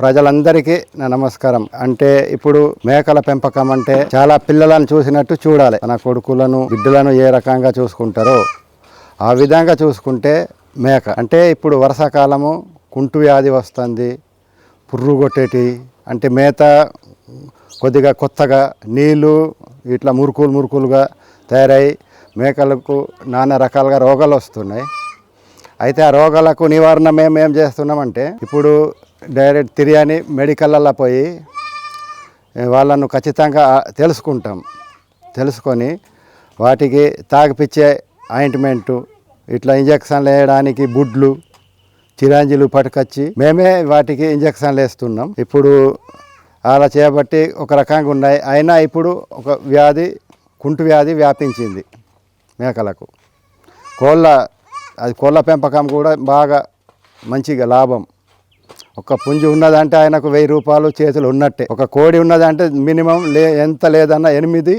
ప్రజలందరికీ నా నమస్కారం. అంటే ఇప్పుడు మేకల పెంపకం అంటే చాలా పిల్లలను చూసినట్టు చూడాలి. తన కొడుకులను బిడ్డలను ఏ రకంగా చూసుకుంటారో ఆ విధంగా చూసుకుంటే మేక. అంటే ఇప్పుడు వర్షాకాలము కుంటు వ్యాధి వస్తుంది పుర్రు కొట్టేటి అంటే మేత కొద్దిగా కొత్తగా నీళ్ళు ఇట్లా మురుకులు మురుకులుగా తయారై మేకలకు నానా రకాలుగా రోగాలు వస్తున్నాయి. అయితే ఆ రోగాలకు నివారణ మేము ఏం చేస్తున్నామంటే ఇప్పుడు డైరెక్ట్ తిరియాని మెడికల్లలో పోయి వాళ్ళను ఖచ్చితంగా తెలుసుకుంటాం. తెలుసుకొని వాటికి తాగిపిచ్చే ఆయింట్మెంటు ఇట్లా ఇంజక్షన్లు వేయడానికి బుడ్లు చిరాంజీలు పట్టుకొచ్చి మేమే వాటికి ఇంజక్షన్లు వేస్తున్నాం. ఇప్పుడు అలా చేయబట్టి ఒక రకంగా ఉన్నాయి. అయినా ఇప్పుడు ఒక వ్యాధి కుంటు వ్యాధి వ్యాపించింది మేకలకు. కోళ్ళ అది కోళ్ళ పెంపకం కూడా బాగా మంచిగా లాభం. ఒక పుంజు ఉన్నదంటే ఆయనకు వెయ్యి రూపాయలు చేతులు ఉన్నట్టే. ఒక కోడి ఉన్నదంటే మినిమం లే ఎంత లేదన్న ఎనిమిది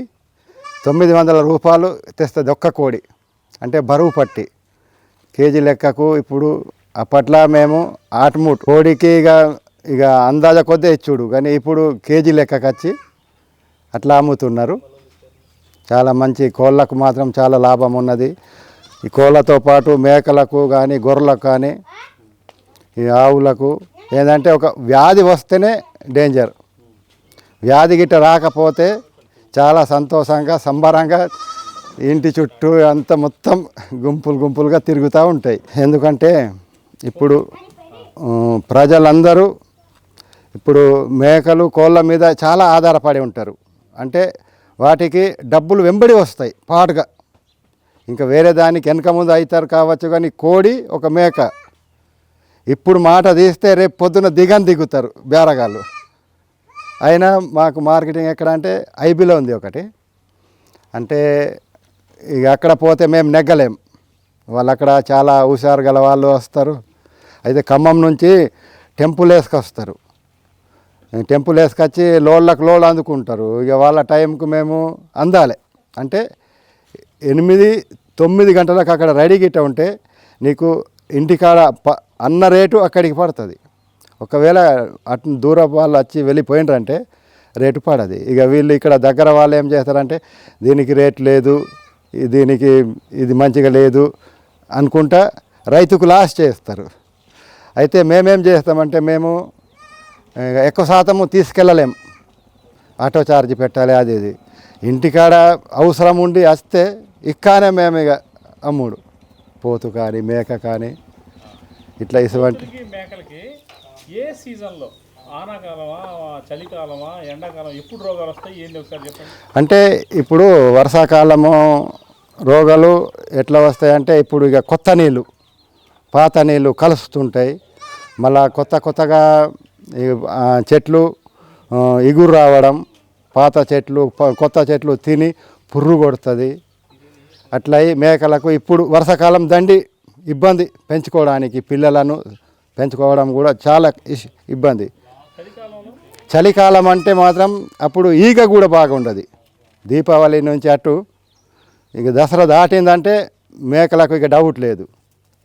తొమ్మిది వందల రూపాయలు తెస్తుంది ఒక్క కోడి. అంటే బరువు పట్టి. కేజీ లెక్కకు ఇప్పుడు అప్పట్లో మేము ఆటమూట్. కోడికి ఇక ఇక అందాజ కొద్ది ఇచ్చుడు. కానీ ఇప్పుడు కేజీ లెక్కకు వచ్చి అట్లా అమ్ముతున్నారు. చాలా మంచి కోళ్ళకు మాత్రం చాలా లాభం ఉన్నది. ఈ కోళ్ళతో పాటు మేకలకు కానీ గొర్రెలకు కానీ ఈ ఆవులకు ఏంటంటే ఒక వ్యాధి వస్తేనే డేంజర్ వ్యాధి గిట్ట రాకపోతే చాలా సంతోషంగా సంబరంగా ఇంటి చుట్టూ అంత మొత్తం గుంపులు గుంపులుగా తిరుగుతూ ఉంటాయి. ఎందుకంటే ఇప్పుడు ప్రజలందరూ ఇప్పుడు మేకలు కోళ్ళ మీద చాలా ఆధారపడి ఉంటారు. అంటే వాటికి డబ్బులు వెంబడి వస్తాయి పాటుగా. ఇంకా వేరే దానికి వెనక ముందు అవుతారు కావచ్చు కానీ కోడి ఒక మేక. ఇప్పుడు మాట తీస్తే రేపు పొద్దున దిగని దిగుతారు బేరగాళ్ళు. అయినా మాకు మార్కెటింగ్ ఎక్కడ అంటే ఐబీలో ఉంది ఒకటి. అంటే ఇక అక్కడ పోతే మేము నెగ్గలేం. వాళ్ళు అక్కడ చాలా హుషారు గల వాళ్ళు వస్తారు. అయితే ఖమ్మం నుంచి టెంపుల్ వేసుకొస్తారు. టెంపుల్ వేసుకొచ్చి లోళ్ళకు లోళ్ళు అందుకుంటారు. ఇక వాళ్ళ టైంకు మేము అందాలి. అంటే ఎనిమిది తొమ్మిది గంటలకు అక్కడ రెడీ గిట్ట ఉంటే నీకు ఇంటికాడ ప అన్న రేటు అక్కడికి పడుతుంది. ఒకవేళ అటు దూర వాళ్ళు వచ్చి వెళ్ళిపోయినరంటే రేటు పడది. ఇక వీళ్ళు ఇక్కడ దగ్గర వాళ్ళు ఏం చేస్తారంటే దీనికి రేటు లేదు దీనికి ఇది మంచిగా లేదు అనుకుంటా రైతుకు లాస్ చేస్తారు. అయితే మేమేం చేస్తామంటే మేము ఎక్కువ శాతము తీసుకెళ్ళలేం. ఆటో ఛార్జ్ పెట్టాలి అది ఇది. ఇంటికాడ అవసరం ఉండి వస్తే ఇక్కానే మేము ఇక అమ్ముడు. పోతు కానీ మేక కానీ ఇట్లా ఇటువంటి మేకలకి ఏ సీజన్లో? ఆనాకాలమా చలికాలమా ఎండాకాలం ఎప్పుడు రోగాలు వస్తాయి? ఏంది ఒకసారి చెప్పండి. అంటే ఇప్పుడు వర్షాకాలము రోగాలు ఎట్లా వస్తాయంటే ఇప్పుడు ఇక కొత్త నీళ్ళు పాత నీళ్ళు కలుస్తుంటాయి. మళ్ళా కొత్త కొత్తగా చెట్లు ఇగురు రావడం పాత చెట్లు కొత్త చెట్లు తిని పుర్రు కొడుతుంది. అట్లా మేకలకు ఇప్పుడు వర్షాకాలం దండి ఇబ్బంది పెంచుకోవడానికి పిల్లలను పెంచుకోవడం కూడా చాలా ఇష్- ఇబ్బంది. చలికాలం అంటే మాత్రం అప్పుడు ఈగ కూడా బాగుండదు. దీపావళి నుంచి అటు ఇక దసరా దాటిందంటే మేకలకు ఇక డౌట్ లేదు.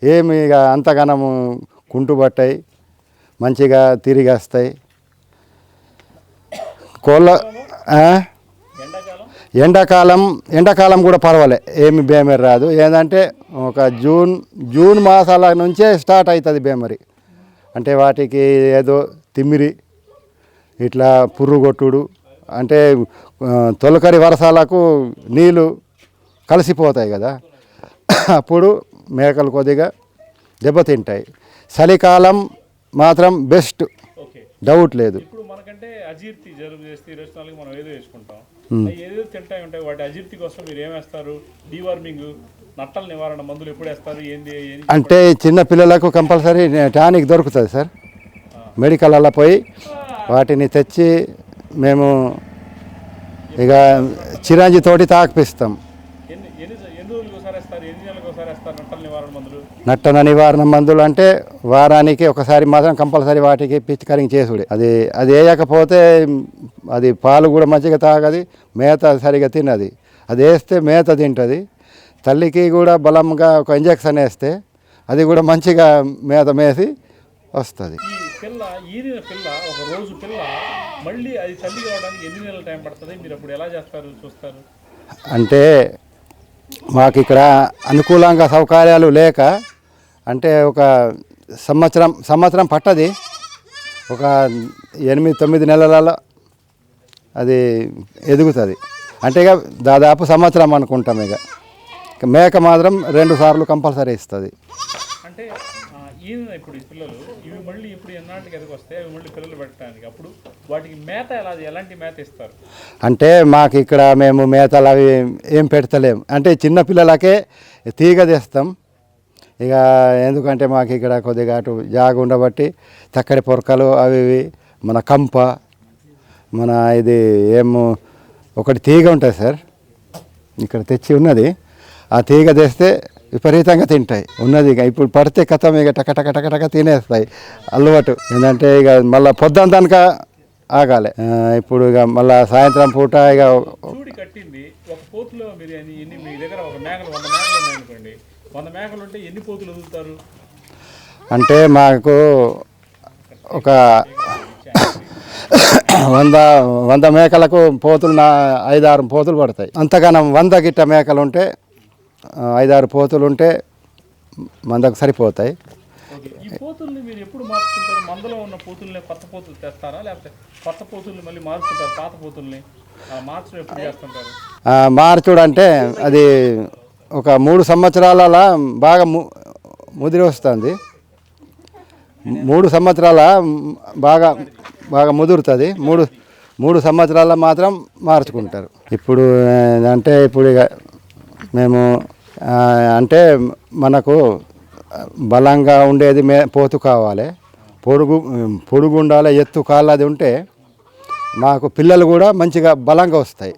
ఏమి ఇక అంతగానము కుంటుబట్టాయి మంచిగా తిరిగి వస్తాయి. కోళ్ళ ఎండాకాలం ఎండాకాలం కూడా పర్వాలే. ఏమి బేమరి రాదు. ఏంటంటే ఒక జూన్ జూన్ మాసాల నుంచే స్టార్ట్ అవుతుంది బేమరి. అంటే వాటికి ఏదో తిమ్మిరి ఇట్లా పుర్రు కొట్టుడు అంటే తొలకరి వర్షాలకు నీళ్ళు కలిసిపోతాయి కదా. అప్పుడు మేకలు కొద్దిగా దెబ్బతింటాయి. చలికాలం మాత్రం బెస్ట్. డౌట్ లేదు. మనకంటే అజీర్తి జలుబు చేస్తే ఇరవై నాలుగు మనం ఏదో వేసుకుంటాం అవి ఏదో తింటాయి ఉంటాయి. వాటి అజీర్తి కోసం మీరు ఏం వేస్తారు? డీవార్మింగ్ నట్టల నివారణ మందులు ఎప్పుడు వేస్తారు? ఏంది అంటే చిన్న పిల్లలకు కంపల్సరీ టానిక్ దొరుకుతుంది సార్. మెడికల్లో పోయి వాటిని తెచ్చి మేము ఇక చిరంజి తోటి తాకిపిస్తాం ఎన్ని ఎన్ని ఎన్ని రోజులకు ఒకసారి వేస్తారు ఎన్ని నెలలకు ఒకసారి వేస్తారు నట్టల నివారణ మందులు నట్టన నివారణ మందులు అంటే వారానికి ఒకసారి మాత్రం కంపల్సరీ వాటికి పిచికారింగ్ చేసుడు. అది అది వేయకపోతే అది పాలు కూడా మంచిగా తాగది మేత సరిగా తినది. అది వేస్తే మేత తింటుంది. తల్లికి కూడా బలంగా ఒక ఇంజక్షన్ వేస్తే అది కూడా మంచిగా మేత మేసి వస్తుంది. పిల్ల ఈనిన పిల్ల ఒక రోజు పిల్ల మళ్ళీ అది తల్లి కావడానికి ఎన్ని నెలల టైం పడుతుంది? మీరు అప్పుడు ఎలా చేస్తారు చూస్తారు? అంటే మాకు ఇక్కడ అనుకూలంగా సౌకర్యాలు లేక అంటే ఒక సంవత్సరం సంవత్సరం పట్టది. ఒక ఎనిమిది తొమ్మిది నెలలలో అది ఎదుగుతుంది. అంటే ఇక దాదాపు సంవత్సరం అనుకుంటాం ఇక. మేక మాత్రం రెండు సార్లు కంపల్సరీ ఇస్తుంది. అంటే ఆ, ఈయన ఇప్పుడు ఈ పిల్లలు ఇవి మళ్ళీ ఇప్పుడు ఎన్నాటికి ఎదుగు వస్తాయి అవి మళ్ళీ పిల్లలు పెట్టడానికి అప్పుడు వాటికి మేత ఎలా ఎలాంటి మేత ఇస్తారు? అంటే మాకు ఇక్కడ మేము మేతలు అవి ఏం పెడతలేం. అంటే చిన్న పిల్లలకే తీగ తెస్తాం. ఇక ఎందుకంటే మాకు ఇక్కడ కొద్దిగా అటు జాగ ఉండబట్టి తక్కడి పొరకలు అవి ఇవి మన కంప మన ఇది ఏమో ఒకటి తీగ ఉంటుంది సార్. ఇక్కడ తెచ్చి ఉన్నది. ఆ తీగ తెస్తే విపరీతంగా తింటాయి. ఉన్నది ఇక ఇప్పుడు పడితే కథం ఇక టక టక టక టక తినేస్తాయి. అలవాటు. ఏంటంటే ఇక మళ్ళీ పొద్దుంతనక ఆగాలి. ఇప్పుడు ఇక మళ్ళీ సాయంత్రం పూట ఇక వంద మేకలు ఉంటే ఎన్ని పోతులు వదులుతారు అంటే మాకు ఒక వంద వంద మేకలకు పోతులు నా ఐదారు పోతులు పడతాయి. అంతగానం వంద గిట్ట మేకలు ఉంటే ఐదారు పోతులు ఉంటే మందకు సరిపోతాయి. ఓకే ఈ పోతుల్ని మీరు ఎప్పుడు మార్చుకుంటారు? మందలో ఉన్న పోతుల్ని కొత్త పోతులు తెస్తారా? లేకపోతే కొత్త పోతుల్ని మళ్ళీ మార్చుకుంటారు? పాత పోతుల్ని? ఆ మార్చడం ఎప్పుడు చేస్తుంటారు? ఆ, మార్చుడు అంటే అది ఒక మూడు సంవత్సరాల బాగా ము ముదిరి వస్తుంది. మూడు సంవత్సరాల బాగా బాగా ముదురుతుంది. మూడు మూడు సంవత్సరాల మాత్రం మార్చుకుంటారు. ఇప్పుడు అంటే ఇప్పుడు ఇక మేము అంటే మనకు బలంగా ఉండేది మే పోతు కావాలి. పొడుగు పొడుగు ఉండాలి ఎత్తు కాళ్ళది ఉంటే మాకు పిల్లలు కూడా మంచిగా బలంగా వస్తాయి.